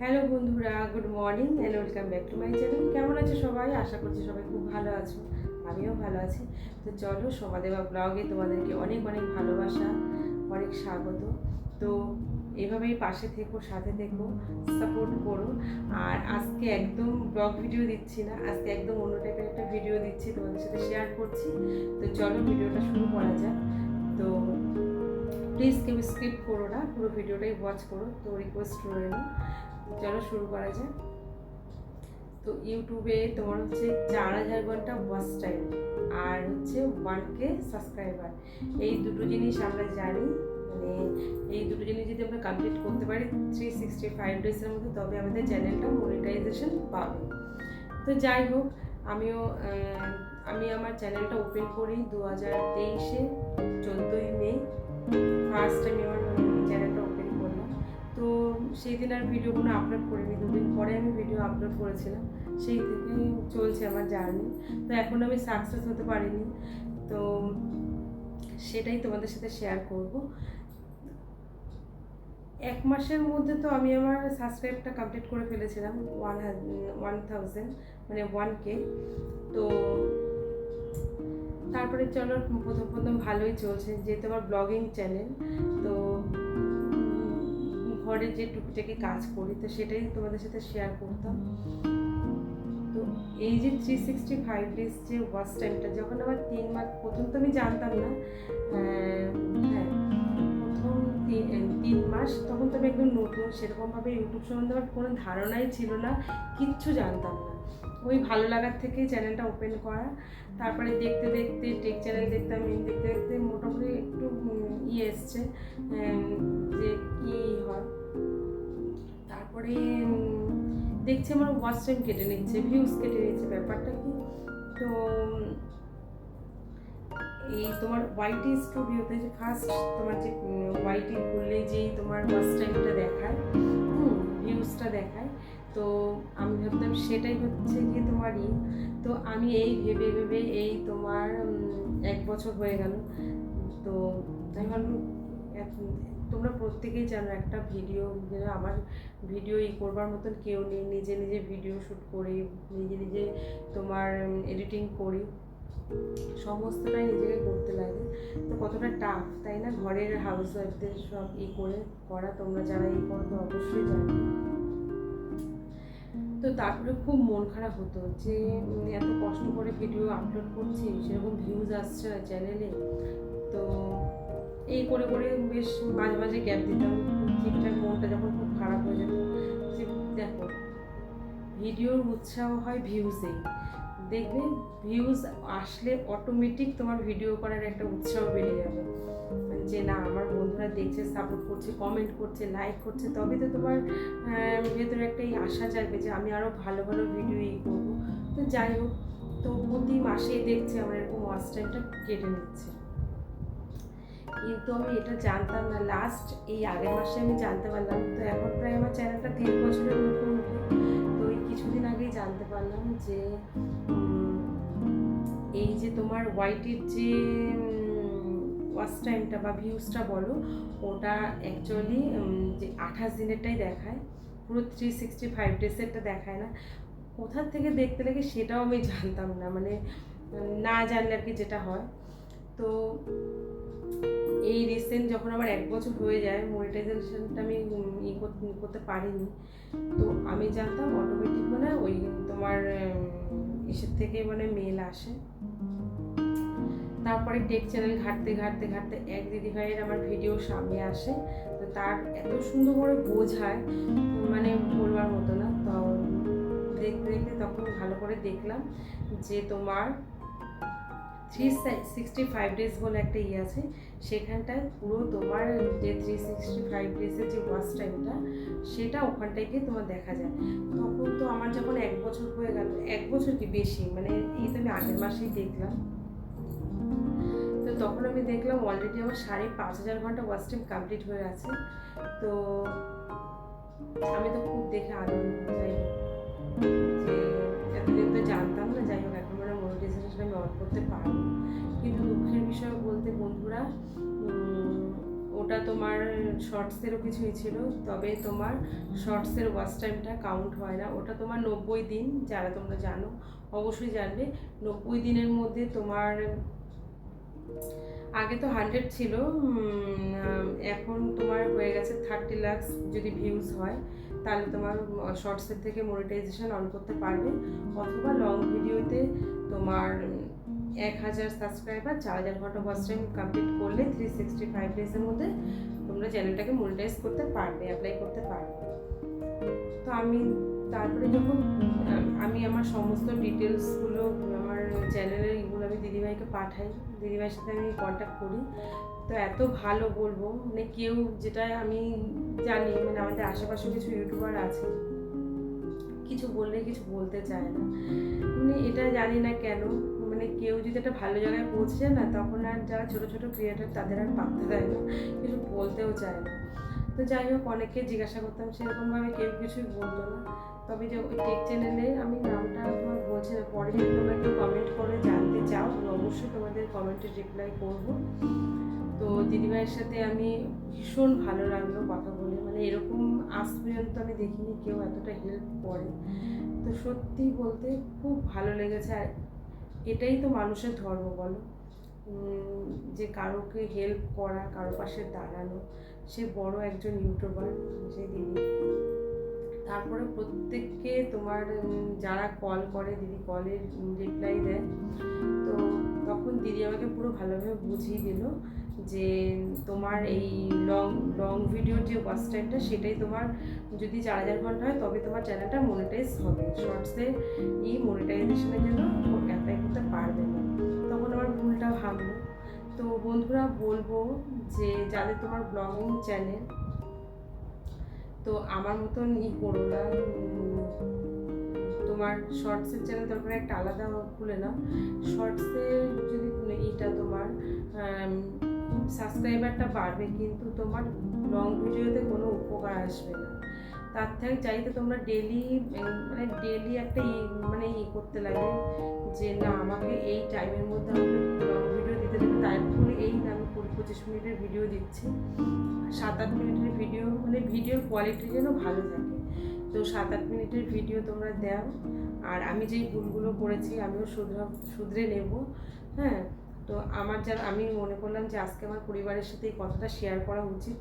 Hello বন্ধুরা good morning and welcome back to my channel কেমন আছো সবাই? আশা করছি সবাই খুব ভালো আছো। আমিও ভালো আছি। তো চলো, সমাদেবা ব্লগে তোমাদেরকে অনেক অনেক ভালোবাসা, অনেক স্বাগত। তো এভাবেই পাশে থেকো, সাথে থেকো সাপোর্ট করো। আর আজকে একদম ব্লগ ভিডিও দিচ্ছি না, আজকে একদম অন্য টাইপের একটা ভিডিও দিচ্ছি, তোমাদের সাথে শেয়ার করছি। তো চলো ভিডিওটা শুরু করা যাক। তো প্লিজ কেউ স্কিপ করো না, পুরো ভিডিওটাই ওয়াচ করো, তো রিকোয়েস্ট রইল। চলো শুরু করা যাক। তো ইউটিউবে তোমার হচ্ছে চার হাজার ঘণ্টা ওয়াচ টাইম আর হচ্ছে ওয়ান কে সাবস্ক্রাইবার এই দুটো জিনিস আমরা জানি মানে এই দুটো জিনিস যদি আমরা কমপ্লিট করতে পারি থ্রি সিক্সটি ফাইভ ডেজের মধ্যে তবে আমাদের চ্যানেলটা মনিটাইজেশন পাবে। তো যাই হোক, আমিও আমি আমার চ্যানেলটা ওপেন করি দু হাজার তেইশে, চোদ্দোই মে। ফার্স্ট আমি আমার চ্যানেলটা ওপেন করলাম। তো সেই দিন আর ভিডিওগুলো আপলোড করিনি, দুদিন পরে আমি ভিডিও আপলোড করেছিলাম। সেই থেকে চলছে আমার জার্নি তো এখন আমি সাকসেস হতে পারিনি। তো সেটাই তোমাদের সাথে শেয়ার করব। এক মাসের মধ্যে তো আমি আমার সাবস্ক্রাইবটা কমপ্লিট করে ফেলেছিলাম ওয়ান ওয়ান থাউজেন্ড মানে ওয়ান কে তো তারপরে চলো প্রথম প্রথম ভালোই চলছে, যেহেতু আমার ব্লগিং চ্যানেল তো ঘরে যে টুকিটাকি কাজ করি, তো সেটাই তোমাদের সাথে শেয়ার করতাম। তো এই যে থ্রি সিক্সটি ফাইভ ডেজ যে ওয়াচ টাইমটা যখন আমার তিন মাস, প্রথম তো আমি জানতাম না হ্যাঁ প্রথম তিন মাস তখন তো আমি একদম নতুন, সেরকমভাবে ইউটিউব সম্বন্ধে আমার কোনো ধারণাই ছিল না, কিচ্ছু জানতাম না। ওই ভালো লাগার থেকেই চ্যানেলটা ওপেন করা। তারপরে দেখতে দেখতে টেক চ্যানেল দেখতাম দেখতে দেখতে মোটামুটি একটু ইয়ে এসছে যে কি হয়। তারপরে দেখছি আমার ওয়াচ টাইম কেটে নিচ্ছে ভিউজ কেটে নিচ্ছে, ব্যাপারটা কি? তো, এই তোমার ওয়াইটি স্টুডিওতে যে ফার্স্ট তোমার যে ওয়াইটি খুললে যেই তোমার ওয়াচ টাইমটা দেখায় সেটাই হচ্ছে গিয়ে তোমারই তো আমি এই ভেবে ভেবে এই তোমার এক বছর হয়ে গেল। তো আমি ভাবলাম তোমরা প্রত্যেকেই জানো একটা ভিডিও আমার ভিডিও ই করবার মতন কেউ নেই। নিজে নিজে ভিডিও শ্যুট করি, নিজে নিজে তোমার এডিটিং করি। সমস্তটাই নিজেকে করতে লাগে। তো কতটা টাফ তাই না? ঘরের হাউস ওয়াইফদের সব ই করে, করা তোমরা যারা ই করো তো অবশ্যই জানো। তো তারপরে খুব মন খারাপ হতো যে এত কষ্ট করে ভিডিও আপলোড করছি, সেরকম ভিউজ আসছে চ্যানেলে তো এই করে করে বেশ মাঝে মাঝে গ্যাপ দিতাম। ঠিকঠাক মনটা যখন খুব খারাপ হয়ে যেত, যে দেখো ভিডিওর উৎসাহ হয় ভিউজেই দেখবে ভিউজ আসলে অটোমেটিক তোমার ভিডিও করার একটা উৎসাহ বেড়ে যাবে। যে না, আমার বন্ধুরা দেখছে সাপোর্ট করছে কমেন্ট করছে লাইক করছে, তবে তো তোমার ভেতরে একটা আশা জাগবে যে আমি আরও ভালো ভালো ভিডিও ই করব। তো যাই হোক, তো প্রতি মাসেই দেখছে আমার এরকম ওয়াচ টাইমটা কেটে নিচ্ছে। কিন্তু আমি এটা জানতাম না লাস্ট এই আগের মাসে আমি জানতে পারলাম, তো এখন প্রায় আমার চ্যানেলটা তিন বছরের মুখোমুখি তো এই কিছুদিন আগেই জানতে পারলাম যে এই যে তোমার ওয়াইটির যে ওয়াচ টাইমটা বা ভিউজটা বলো, ওটা অ্যাকচুয়ালি যে আঠাশ দিনেরটাই দেখায়। পুরো থ্রি সিক্সটি ফাইভ ডেজেরটা দেখায় না। কোথার থেকে দেখতে লাগে সেটাও আমি জানতাম না। মানে না জানলে আর কি যেটা হয়। তো এই রিসেন্ট যখন আমার এক বছর হয়ে যায় মনিটাইজেশনটা আমি ই করতে পারিনি। তো আমি জানতাম অটোমেটিক মানে ওই তোমার ইসের থেকে মানে মেল আসে। তারপরে টেক চ্যানেল ঘাটতে ঘাটতে ঘাটতে এক দিদি ভাইয়ের আমার ভিডিও সামনে আসে। তো তার এত সুন্দর করে বোঝায় মানে বলবার মতো না। তো দেখতে দেখতে তখন ভালো করে দেখলাম যে তোমার থ্রি সিক্সটি ফাইভ ডেজ বলে একটা ইয়ে আছে, সেখানটায় পুরো তোমার যে থ্রি সিক্সটি ফাইভ ডেজের যে ওয়াচ টাইমটা সেটা ওখানটায় গিয়ে তোমার দেখা যায়। তখন তো আমার যখন এক বছর হয়ে গেল, এক বছর কি বেশি? মানে এই তো আমি আগের মাসেই দেখলাম। তো তখন আমি দেখলাম অলরেডি আমার সাড়ে পাঁচ হাজার ঘণ্টা ওয়াচ টাইম কমপ্লিট হয়ে আছে। তো আমি তো খুব দেখে আনন্দ যাই যে তোমার শর্টসেরও কিছুই ছিল, তবে তোমার শর্টসের ওয়াচ টাইমটা কাউন্ট হয় না। ওটা তোমার নব্বই দিন, যারা তোমরা জানো, অবশ্যই জানবে। নব্বই দিনের মধ্যে তোমার, আগে তো হান্ড্রেড ছিল এখন তোমার হয়ে গেছে থার্টি লাক্স যদি ভিউজ হয়, তাহলে তোমার শর্টসের থেকে মনিটাইজেশন অন করতে পারবে। অথবা লং ভিডিওতে তোমার এক হাজার সাবস্ক্রাইবার চার হাজার ঘণ্টা ওয়াচ টাইম কমপ্লিট করলে থ্রি সিক্সটি ফাইভ ডেজের মধ্যে তোমরা চ্যানেলটাকে মনিটাইজ করতে পারবে অ্যাপ্লাই করতে পারবে। তো আমি তারপরে যখন আমি আমার সমস্ত ডিটেলসগুলো আমার চ্যানেলের এগুলো আমি দিদিভাইকে পাঠাই। দিদিভাইয়ের সাথে আমি কন্ট্যাক্ট করি। তো এত ভালো বলব মানে কেউ যেটা আমি জানি মানে আমাদের আশেপাশে কিছু ইউটিউবার আছে, কিছু বললে কিছু বলতে চায় না। মানে এটা জানি না কেন মানে কেউ যদি একটা ভালো জায়গায় পৌঁছে যায় না, তখন আর যারা ছোটো ছোটো ক্রিয়েটার তাদের আর পাত্তা দেয় না, কিছু বলতেও চায় না। তো যাই হোক, অনেককে জিজ্ঞাসা করতাম, সেরকমভাবে কেউ কিছুই বলতো না। তবে যে ওই টেক চ্যানেলে আমি নামটা তোমার বলছি না, পরে যদি তোমরা কেউ কমেন্ট করে জানতে চাও অবশ্যই তোমাদের কমেন্টে রিপ্লাই করব। তো দিদিভাইয়ের সাথে আমি ভীষণ ভালো লাগল কথা বলে মানে এরকম আজ পর্যন্ত আমি দেখিনি, কেউ এতটা হেল্প করে। তো সত্যি বলতে খুব ভালো লেগেছে, আর এটাই তো মানুষের ধর্ম বলো। যে কারোকে হেল্প করা, কারও পাশে দাঁড়ানো, সে বড় একজন ইউটিউবার যে দিদি। তারপরে প্রত্যেককে তোমার যারা কল করে, দিদি কলের রিপ্লাই দেয়। তো তখন দিদি আমাকে পুরো ভালোভাবে বুঝিয়ে দিল যে তোমার এই লং লং ভিডিওর যে ওয়াচ টাইমটা সেটাই তোমার যদি চার হাজার ঘণ্টা হয়, তবে তোমার চ্যানেলটা মনিটাইজ হবে। শর্টসে এই মনিটাইজেশনের জন্য অ্যাপ্লাই করতে পারবে না। তখন আমার ভুলটা ভাবলো তো বন্ধুরা, বলব যে যাদের তোমার ব্লগিং চ্যানেল তো আমার মতন ই করো না। তোমার শর্টসের চ্যানেল দরকার একটা আলাদা খুলে না শর্টসের যদি এইটা তোমার সাবস্ক্রাইবারটা বাড়বে, কিন্তু তোমার লং ভিডিওতে কোনো উপকার আসবে না। তার থেকে চাইতে তোমরা ডেলি মানে ডেলি একটা ই মানে ই করতে লাগে যে, না, আমাকে এই টাইমের মধ্যে আমাকে লং ভিডিও দিতে দেবে তাই বলে এই আমি কুড়ি পঁচিশ মিনিটের ভিডিও দিচ্ছি। সাত আট মিনিটের ভিডিও মানে ভিডিওর কোয়ালিটি যেন ভালো থাকে। তো সাত আট মিনিটের ভিডিও তোমরা দাও। আর আমি যেই ভুলগুলো করেছি, আমিও শুধরা, শুধরে নেব। হ্যাঁ? তো আমার যা, আমি মনে করলাম যে আজকে আমার পরিবারের সাথে এই কথাটা শেয়ার করা উচিত।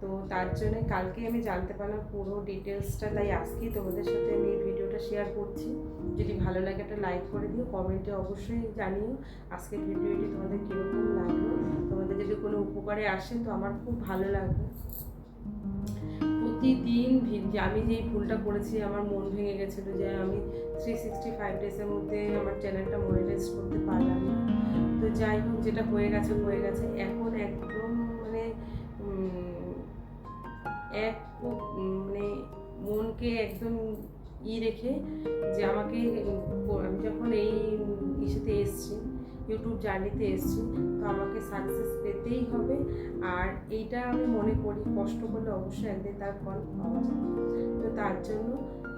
তো তার জন্য কালকে আমি জানতে পারলাম পুরো ডিটেলসটা তাই আজকেই তোমাদের সাথে আমি ভিডিওটা শেয়ার করছি। যদি ভালো লাগে একটা লাইক করে দিও কমেন্টে অবশ্যই জানিও আজকে ভিডিওটি তোমাদের কীরকম লাগল। তোমাদের যদি কোনো উপকারে আসেন তো আমার খুব ভালো লাগবে। প্রতিদিন আমি যেই ভুলটা করেছি, আমার মন ভেঙে গেছিল যে আমি থ্রি সিক্সটি ফাইভ ডেজের মধ্যে আমার চ্যানেলটা মনিটাইজ করতে পারলাম না। তো যাই হোক, যেটা হয়ে গেছে হয়ে গেছে। এখন একদম মানে এক মানে মনকে একদম ই রেখে যে আমাকে আমি যখন এই ইসেতে ইউটিউব জার্নিতে এসছি, তো আমাকে সাকসেস পেতেই হবে। আর এইটা আমি মনে করি, কষ্ট করলে অবশ্যই একদিন তার ফল পাওয়া যায়। তো তার জন্য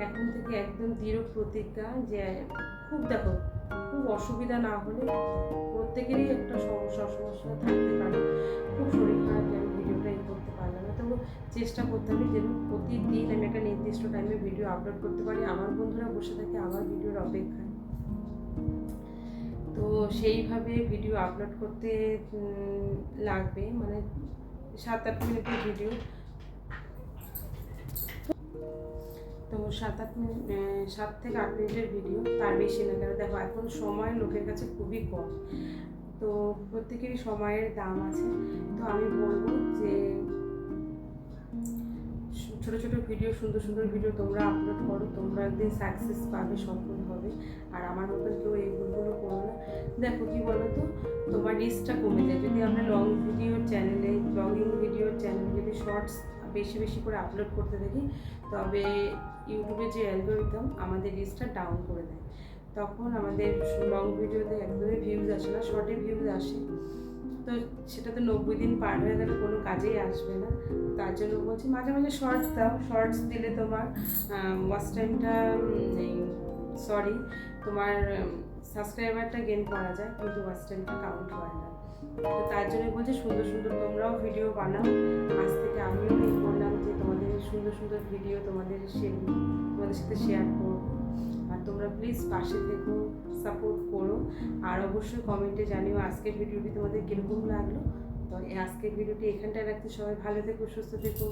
এখন থেকে একদম দৃঢ় প্রতিজ্ঞা যে, খুব দেখো, খুব অসুবিধা না হলে প্রত্যেকেরই একটা সমস্যা সমস্যা থাকতে পারে। খুব শরীর খারাপ আমি ভিডিওটা ই করতে পারলাম না। তবু চেষ্টা করতে হবে যেন প্রতিদিন আমি একটা নির্দিষ্ট টাইমে ভিডিও আপলোড করতে পারি। আমার বন্ধুরা বসে থাকে, আমার ভিডিওর অপেক্ষায়। তো সেইভাবে ভিডিও আপলোড করতে লাগবে। মানে সাত আট মিনিটের ভিডিও তো সাত আট মিনিট সাত থেকে আট মিনিটের ভিডিও তার বেশি না। কেন দেখো, এখন সময় লোকের কাছে খুবই কম। তো প্রত্যেকেরই সময়ের দাম আছে। তো আমি বলব যে, ছোটো ছোটো ভিডিও সুন্দর সুন্দর ভিডিও তোমরা আপলোড করো। তোমরা একদিন সাকসেস পাবে, সফল হবে। আর আমার মতন দেখো কি বলো তো তোমার রিস্কটা কমে যায়। যদি আমরা লং ভিডিও চ্যানেলে ব্লগিং ভিডিও চ্যানেলে যদি শর্টস বেশি বেশি করে আপলোড করতে থাকি, তবে ইউটিউবে যে অ্যালগোরিদম আমাদের রিস্কটা ডাউন করে দেয়। তখন আমাদের লং ভিডিওতে একদমই ভিউজ আসে না শর্টে ভিউজ আসে। তো সেটা তো নব্বই দিন পার হয়ে গেলে কোনো কাজেই আসবে না। তার জন্য বলছি, মাঝে মাঝে শর্টস দাও শর্টস দিলে তোমার ওয়াচ টাইমটা সরি তোমার সাবস্ক্রাইবারটা গেন করা যায়, কিন্তু ওয়াচ টাইমটা কাউন্ট হয় না। তো তার জন্য বলছি, সুন্দর সুন্দর তোমরাও ভিডিও বানাও। আজ থেকে আমিও এই করলাম যে তোমাদের সুন্দর সুন্দর ভিডিও তোমাদের তোমাদের সাথে শেয়ার করব। আর তোমরা প্লিজ পাশে থেকো সাপোর্ট করো। আর অবশ্যই কমেন্টে জানিও আজকের ভিডিওটি তোমাদের কীরকম লাগল। তো আজকের ভিডিওটি এখানটায় রাখতে সবাই ভালো থেকো, সুস্থ থেকো।